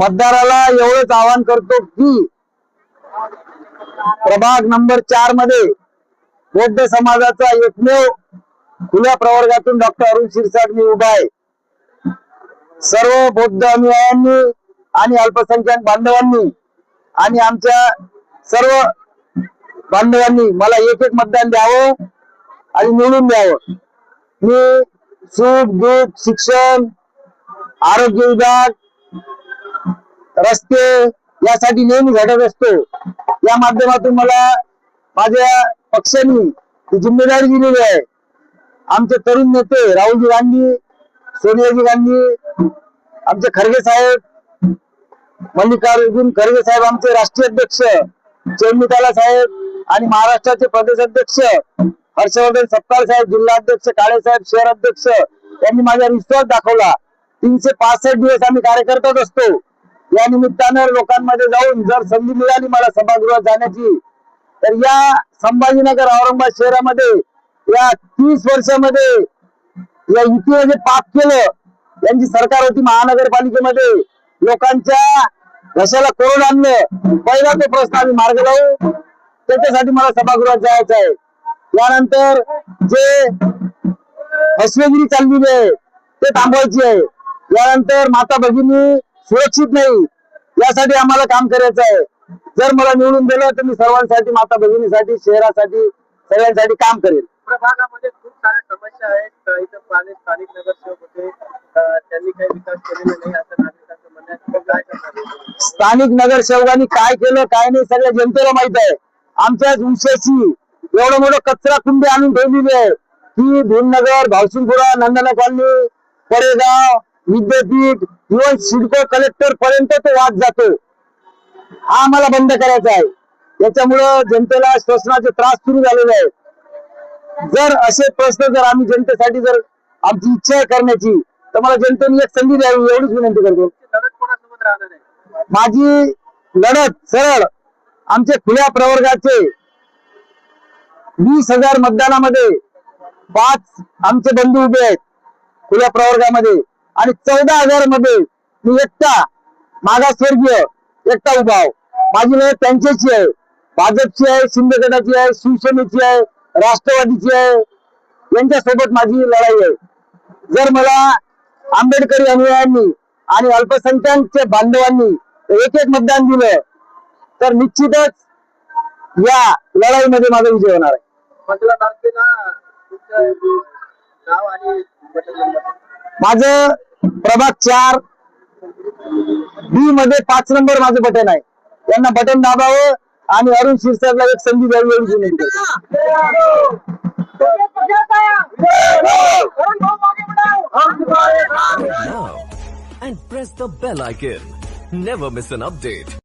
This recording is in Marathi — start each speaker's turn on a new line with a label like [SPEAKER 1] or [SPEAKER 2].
[SPEAKER 1] मतदाराला एवढंच आवाहन करतो की प्रभाग नंबर चारमध्ये बौद्ध समाजाचा एकमेव खुल्या प्रवर्गातून डॉक्टर अरुण शिरसाट मी उभा आहे. सर्व बौद्ध अनुयायांनी आणि अल्पसंख्याक बांधवांनी आणि आमच्या सर्व बांधवांनी मला एक एक मतदान द्यावं आणि निवडून द्यावं. मी सुख दुःख शिक्षण आरोग्य विभाग रस्ते यासाठी नेहमी झटत असतो. या माध्यमातून मला माझ्या पक्षांनी ही जिम्मेदारी दिलेली आहे आमचे तरुण नेते राहुलजी गांधी सोनियाजी गांधी आमचे खरगे साहेब मल्लिकार्जुन खरगे साहेब आमचे राष्ट्रीय अध्यक्ष चेन्निताला साहेब आणि महाराष्ट्राचे प्रदेश अध्यक्ष हर्षवर्धन सत्तार साहेब जिल्हा अध्यक्ष काळे साहेब शहर अध्यक्ष यांनी माझा विश्वास दाखवला. तीनशे पासष्ट दिवस आम्ही कार्य करतच असतो. या निमित्तानं लोकांमध्ये जाऊन जर संधी मिळाली मला सभागृहात जाण्याची तर या संभाजीनगर औरंगाबाद शहरामध्ये या तीस वर्षामध्ये या युतीने जे पाप केलं यांची सरकार होती महानगरपालिकेमध्ये लोकांच्या घशाला कोरोड आणलं. पहिला तो प्रश्न आम्ही मार्ग लावू. त्याच्यासाठी मला सभागृहात जायचं आहे. यानंतर जे फसवेगिरी चाललेली आहे ते थांबवायची आहे. यानंतर माता भगिनी सुरक्षित नाही. यासाठी आम्हाला काम करायचं आहे. जर मला निवडून दिलं तर मी सर्वांसाठी माता भगिनीसाठी शहरासाठी सगळ्यांसाठी काम करेल.
[SPEAKER 2] प्रभागामध्ये खूप साऱ्या समस्या आहेत. इथं पाणी स्थानिक नगरसेवक होते. त्यांनी काही विकास केलेला नाही. असं नागरिकांचं म्हणणं काय करणार
[SPEAKER 1] स्थानिक नगरसेवकांनी काय केलं काय नाही सगळ्या जनतेला माहीत आहे. आमच्याच विषयाची एवढं मोठं कचरा कुंडी आणून ठेवलेली आहे. की भीमनगर भावसिंगपुरा नंदना कॉलनी पडेगाव विद्यापीठ इव्हन सिडको कलेक्टर पर्यंत तो वाद जातो. हा आम्हाला बंद करायचा आहे. याच्यामुळं जनतेला श्वसनाचे त्रास सुरू झालेले आहेत. जर असे प्रश्न जर आम्ही जनतेसाठी जर आमची इच्छा आहे करण्याची तर मला जनतेने एक संधी द्यावी एवढीच विनंती करतो. माझी लढत सरळ आमचे खुल्या प्रवर्गाचे वीस हजार मतदानामध्ये पाच आमचे बंधू उभे आहेत. खुल्या प्रवर्गामध्ये. आणि चौदा हजारमध्ये मी एकटा मागासवर्गीय एकटा उभा माझी लढत त्यांच्याची आहे. भाजपची आहे शिंदे गटाची आहे शिवसेनेची आहे राष्ट्रवादीची आहे. यांच्या सोबत माझी लढाई आहे. जर मला आंबेडकरी अनुयायांनी आणि अल्पसंख्याकच्या बांधवांनी एक एक मतदान दिलं तर निश्चितच या लढाईमध्ये माझा विजय होणार आहे.
[SPEAKER 2] पंधरा तारखेला नाव आणि
[SPEAKER 1] माझं प्रभाग चार बी मध्ये पाच नंबर माझं बटन आहे त्यांना बटन दाबावं आणि अरुण शिरसाहेबला एक संधी द्यावी एवढी विनंती करतो.
[SPEAKER 3] now and press the bell icon. Never miss an update.